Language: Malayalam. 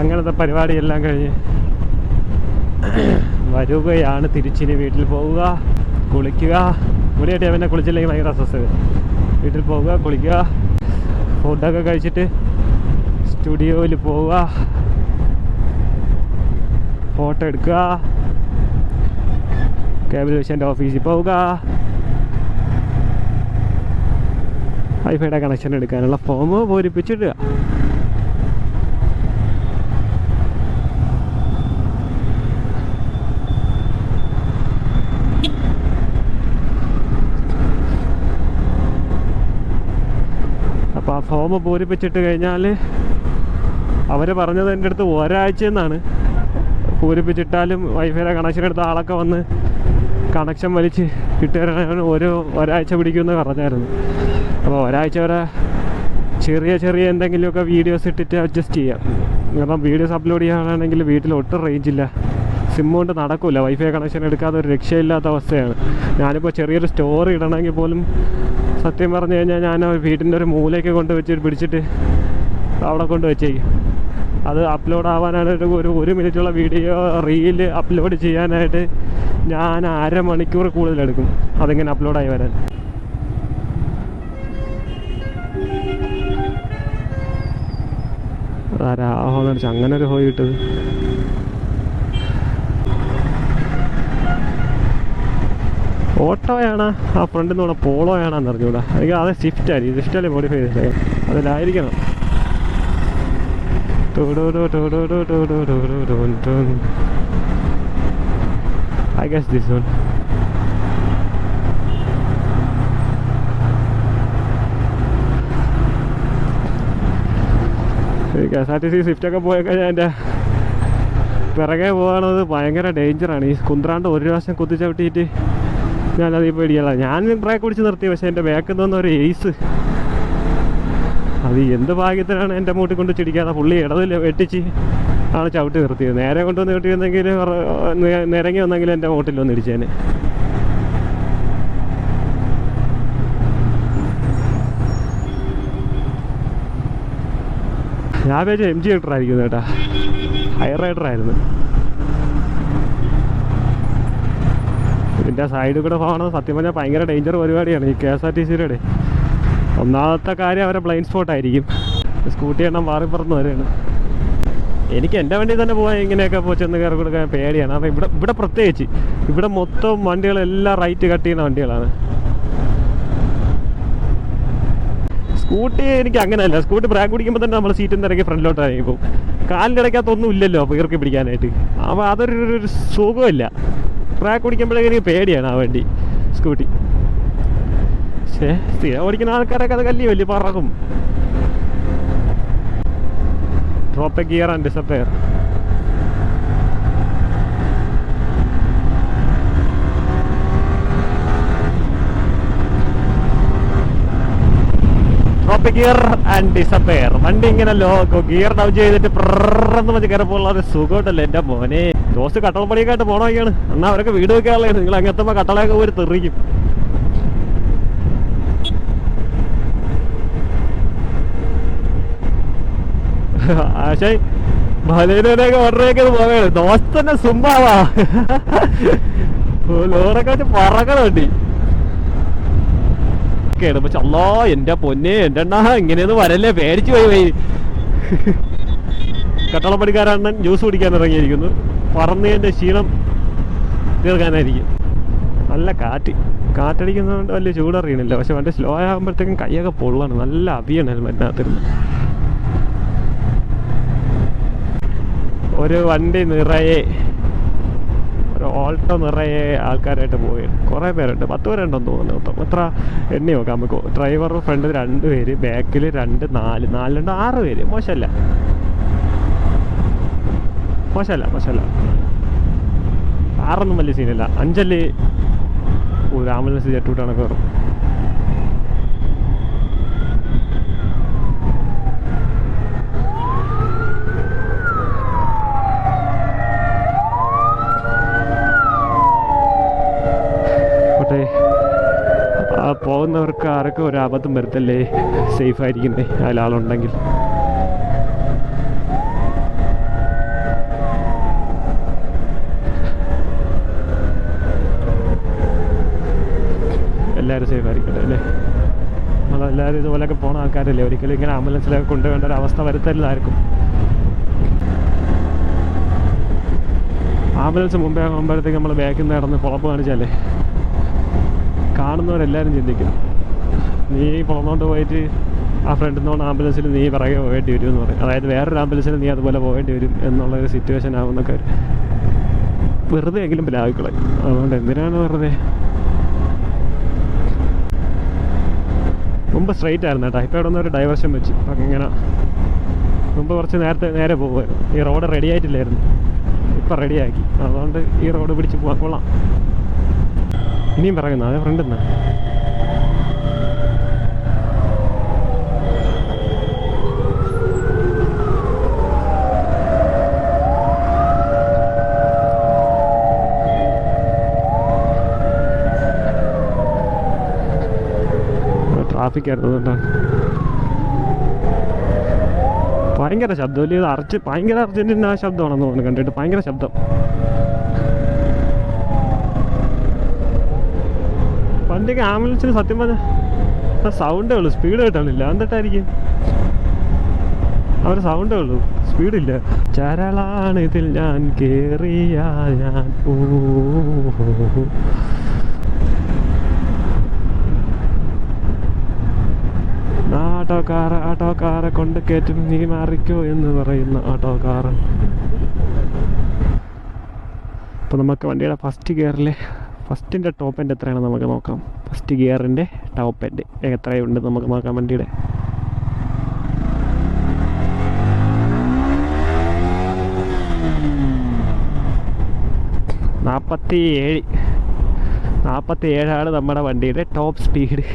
അങ്ങനത്തെ പരിപാടിയെല്ലാം കഴിഞ്ഞ് വരികയാണ് തിരിച്ചിനി വീട്ടിൽ പോവുക കുളിക്കുക. മുടിയായിട്ട് അവനെ കുളിച്ചില്ലെങ്കിൽ ഭയങ്കര അസ്വസ്ഥത. വീട്ടിൽ പോവുക കുളിക്കുക. ഫുഡൊക്കെ കഴിച്ചിട്ട് സ്റ്റുഡിയോയിൽ പോവുക. ഫോട്ടോ എടുക്കുക. കേബിൾ വിഷന്റെ ഓഫീസിൽ പോവുക. വൈഫൈയുടെ കണക്ഷൻ എടുക്കാനുള്ള ഫോം പൂരിപ്പിച്ചിടുക. അപ്പോൾ ആ ഫോം പൂരിപ്പിച്ചിട്ട് കഴിഞ്ഞാൽ അവർ പറഞ്ഞത് എന്റെ അടുത്ത് ഒരാഴ്ച എന്നാണ് പൂരിപ്പിച്ചിട്ടാലും വൈഫൈയുടെ കണക്ഷൻ എടുത്ത ആളൊക്കെ വന്ന് കണക്ഷൻ വലിച്ച് കിട്ടുകയാണ് ഒരു ഒരാഴ്ച പിടിക്കുമെന്ന് പറഞ്ഞായിരുന്നു. അപ്പോൾ ഒരാഴ്ച വരെ ചെറിയ ചെറിയ എന്തെങ്കിലുമൊക്കെ വീഡിയോസ് ഇട്ടിട്ട് അഡ്ജസ്റ്റ് ചെയ്യാം. കാരണം വീഡിയോസ് അപ്ലോഡ് ചെയ്യാനാണെങ്കിൽ വീട്ടിൽ ഒട്ടും റേഞ്ച് ഇല്ല. സിം കൊണ്ട് നടക്കില്ല വൈഫൈ കണക്ഷൻ എടുക്കാതെ ഒരു രക്ഷയില്ലാത്ത അവസ്ഥയാണ്. ഞാനിപ്പോൾ ചെറിയൊരു സ്റ്റോറി ഇടണമെങ്കിൽ പോലും സത്യം പറഞ്ഞു കഴിഞ്ഞാൽ ഞാൻ വീട്ടിന്റെ ഒരു മൂലയ്ക്ക് കൊണ്ട് വെച്ചിട്ട് പിടിച്ചിട്ട് അവിടെ കൊണ്ട് വെച്ചേക്കും. അത് അപ്ലോഡ് ആവാനായിട്ട് ഒരു ഒരു മിനിറ്റുള്ള വീഡിയോ റീൽ അപ്ലോഡ് ചെയ്യാനായിട്ട് ഞാൻ അരമണിക്കൂർ കൂടുതലെടുക്കും അതിങ്ങനെ അപ്ലോഡായി വരാൻ. വെച്ചാൽ അങ്ങനെ ഒരു ഹോയി കിട്ടത്. ഓട്ടോയാണ് ആ ഫ്രണ്ടിൽ നിന്ന് പോളോ പോളോയാണെന്ന് അറിഞ്ഞൂടാ അല്ലെങ്കിൽ അത് സ്വിഫ്റ്റ് ആയിരിക്കും സ്വിഫ്റ്റല്ലേ മോഡിഫൈ ചെയ്തത് അതിലായിരിക്കണം I guess this one K S R T C സ്വിഫ്റ്റൊക്കെ പോയി കഴിഞ്ഞാൽ എന്റെ പിറകെ പോകണത് ഭയങ്കര ഡേഞ്ചറാണ് ഈ കുന്ത്രാണ്ട് ഒരു പ്രാവശ്യം കുത്തിച്ചവിട്ടിയിട്ട് ഞാനത് ഇപ്പോൾ ഇടിയല്ല ഞാൻ ബ്രേക്ക് പിടിച്ച് നിർത്തി പക്ഷേ എന്റെ ബാക്കിൽ നിന്ന് ഒരു എയ്സ് അത് എന്ത് ഭാഗ്യത്തിനാണ് എന്റെ മൂട്ടിൽ കൊണ്ട് ചിടിക്കാതെ പുള്ളി ഇടതിൽ വെട്ടിച്ച് ആണ് ചവിട്ടി നിർത്തിയത്? നേരെ കൊണ്ടുവന്ന് കിട്ടിയിരുന്നെങ്കിൽ നിരങ്ങി വന്നെങ്കിൽ എന്റെ മൂട്ടിൽ വന്ന് ഇടിച്ചേനെ. ഞാൻ വിചാരിച്ചു എം ജി റൈഡറായിരിക്കും കേട്ടാ. ഹയർ റൈഡറായിരുന്നു. ഇതിന്റെ സൈഡിൽ കൂടെ പോകണത് സത്യം പറഞ്ഞാൽ ഭയങ്കര ഡേഞ്ചർ പരിപാടിയാണ് ഈ കെ എസ് ആർ ടി സിയുടെ ഒന്നാമത്തെ കാര്യം അവരെ ബ്ലൈൻഡ് സ്പോട്ട് ആയിരിക്കും. സ്കൂട്ടി എണ്ണം മാറി പറന്ന് വരെയാണ് എനിക്ക് എന്റെ വണ്ടി തന്നെ പോകാൻ ഇങ്ങനെയൊക്കെ പോയി ചെന്ന് കയറി കൊടുക്കാൻ പേടിയാണ്. അപ്പോൾ ഇവിടെ ഇവിടെ പ്രത്യേകിച്ച് ഇവിടെ മൊത്തം വണ്ടികളെല്ലാം റൈറ്റ് കട്ട് ചെയ്യുന്ന വണ്ടികളാണ്. സ്കൂട്ടി എനിക്ക് അങ്ങനെയല്ല. സ്കൂട്ടി ബ്രാക്ക് പിടിക്കുമ്പോൾ തന്നെ നമ്മൾ സീറ്റിൽ നിന്ന് ഇറങ്ങി ഫ്രണ്ടിലോട്ട് ഇറങ്ങി പോകും. കാലിന്റെ ഇടയ്ക്കകത്തൊന്നും ഇല്ലല്ലോ അപ്പോൾ ഇറക്കി പിടിക്കാനായിട്ട്. അപ്പോൾ അതൊരു സുഖമില്ല. ബ്രാക്ക് ഓടിക്കുമ്പോഴേക്കും എനിക്ക് പേടിയാണ് ആ വണ്ടി സ്കൂട്ടി പക്ഷേ സ്ഥിരം ഓടിക്കുന്ന ആൾക്കാരൊക്കെ അത് കല്ലി വലിയ പറക്കും. Drop gear and disappear drop gear and disappear വണ്ടി ഇങ്ങനെ ലോ ഗിയർ ഡൗൺ ചെയ്തിട്ട് പ്രറന്ന് വെച്ച് കയറപ്പോൾ ഒരു സുഖമുണ്ടല്ലോ എന്റെ മോനെ. ദോസ്ത് കട്ടളപ്പണിയൊക്കെ ആയിട്ട് പോകണമൊക്കെയാണ് എന്നാ അവരൊക്കെ വീട് വെക്കാറുള്ള നിങ്ങൾ അങ്ങെത്തുമ്പോൾ കട്ടളയൊക്കെ ഒരു തെറിക്കും. ആശേ മലേനൊക്കെ ഓർഡറൊക്കെ പോവുകയാണ് ദോസ്തന്നെ സുമ്മാവാ. ലോറൊക്കെ വെച്ച് പറക്കണം കേടുമ്പോ ചല്ലോ എന്റെ പൊന്നെ എന്റെ എണ്ണ ഇങ്ങനെയൊന്നും വരല്ലേ പേടിച്ചു പോയി പോയി. കട്ടളപ്പടിക്കാരണ്ണൻ ജ്യൂസ് കുടിക്കാൻ ഇറങ്ങിയിരിക്കുന്നു. പറന്നതിന്റെ ക്ഷീണം തീർക്കാനായിരിക്കും. നല്ല കാറ്റ്. കാറ്റടിക്കുന്നതുകൊണ്ട് വലിയ ചൂടറിയണില്ല. പക്ഷെ വണ്ടി സ്ലോ ആകുമ്പോഴത്തേക്കും കൈയൊക്കെ പൊള്ളാണ്. നല്ല അഭിയാണ് ഹെൽമെറ്റിനകത്തിരുന്ന് ഒരു വണ്ടി നിറയെ ഒരു ഓൾട്ടോ നിറയെ ആൾക്കാരായിട്ട് പോയി. കുറേ പേരുണ്ട്. പത്ത് പേരുണ്ടെന്ന് തോന്നുന്നു. മൊത്തം എത്ര എണ്ണി നോക്കാം. നമുക്ക് ഡ്രൈവർ ഫ്രണ്ടിൽ രണ്ട് പേര് ബാക്കിൽ രണ്ട് നാല് നാല് ആറ് പേര്. മോശമല്ല. മോശമല്ല മോശമല്ല. ആറൊന്നും വലിയ സീനില്ല അഞ്ചല്ലേ ഒരു ആംബുലൻസ് ചേട്ടൂട്ടാണ് കയറും. പോകുന്നവർക്ക് ആർക്കും ഒരു അബദ്ധം വരുത്തല്ലേ? സേഫായിരിക്കുന്നേ അതിലാളുണ്ടെങ്കിൽ എല്ലാവരും സേഫ് ആയിരിക്കട്ടെ അല്ലേ? നമ്മളെല്ലാവരും ഇതുപോലെയൊക്കെ പോകുന്ന ആൾക്കാരല്ലേ? ഒരിക്കലും ഇങ്ങനെ ആംബുലൻസിലൊക്കെ കൊണ്ടുപോകേണ്ട ഒരു അവസ്ഥ വരുത്തരുതായിരിക്കും. ആംബുലൻസ് മുമ്പേ ആകുമ്പോഴത്തേക്ക് നമ്മൾ ബാക്കിൽ നിന്ന് നടന്ന് പുളപ്പ് കാണിച്ചാലേ കാണുന്നവരെല്ലാവരും ചിന്തിക്കും നീ പുറന്നോണ്ട് പോയിട്ട് ആ ഫ്രണ്ടിൽ ആംബുലൻസിൽ നീ പിറകെ പോകേണ്ടി വരും എന്ന് പറയും. അതായത് വേറൊരു ആംബുലൻസിൽ നീ അതുപോലെ പോകേണ്ടി വരും എന്നുള്ള ഒരു സിറ്റുവേഷൻ ആവുന്നൊക്കെ വെറുതെ എങ്കിലും ലാഭിക്കളയും. അതുകൊണ്ട് എന്തിനാണ് വെറുതെ? മുമ്പ് സ്ട്രെയിറ്റ് ആയിരുന്നു കേട്ടോ. ഇപ്പോൾ ഇവിടെ നിന്ന് ഒരു ഡൈവേർഷൻ വെച്ച്. അപ്പം ഇങ്ങനെ മുമ്പ് കുറച്ച് നേരത്തെ നേരെ പോകുമായിരുന്നു. ഈ റോഡ് റെഡി ആയിട്ടില്ലായിരുന്നു. ഇപ്പം റെഡിയാക്കി അതുകൊണ്ട് ഈ റോഡ് പിടിച്ച് പോകാൻ കൊള്ളാം. ഇനിയും പറയുന്നു. അതേ ഫ്രണ്ട് എന്നാ ട്രാഫിക് ആയിരുന്നു കേട്ടോ ഭയങ്കര ശബ്ദം. വലിയ അർജ ഭയങ്കര അർജന്റീന ശബ്ദമാണെന്ന് തോന്നുന്നു കണ്ടിട്ട്. ഭയങ്കര ശബ്ദം. പണ്ടൊക്കെ ആംബുലൻസിന് സത്യം പറഞ്ഞ സൗണ്ടേ ഉള്ളൂ. സ്പീഡ് കേട്ടാണില്ല. എന്നിട്ടായിരിക്കും അവരെ സൗണ്ടേ ഉള്ളൂ. സ്പീഡില്ല ചരളാണ് ഇതിൽ ഞാൻ കേറിയ ഞാൻ. ഓ. ആട്ടോക്കാര ആട്ടോക്കാരെ കൊണ്ട് കയറ്റും. നീ മാറിക്കോ എന്ന് പറയുന്ന ആട്ടോക്കാരൻ. അപ്പോൾ നമുക്ക് വണ്ടിയുടെ ഫസ്റ്റ് ഗിയറിലെ ഫസ്റ്റിന്റെ ടോപ്പ് എന്റെ എത്രയാണെന്ന് നമുക്ക് നോക്കാം. ഫസ്റ്റ് ഗിയറിന്റെ ടോപ്പ് എന്റെ എത്രയുണ്ട് നമുക്ക് നോക്കാം വണ്ടിയുടെ. നാൽപ്പത്തി ഏഴ് നാൽപ്പത്തി ഏഴാണ് നമ്മുടെ വണ്ടിയുടെ ടോപ്പ് സ്പീഡ്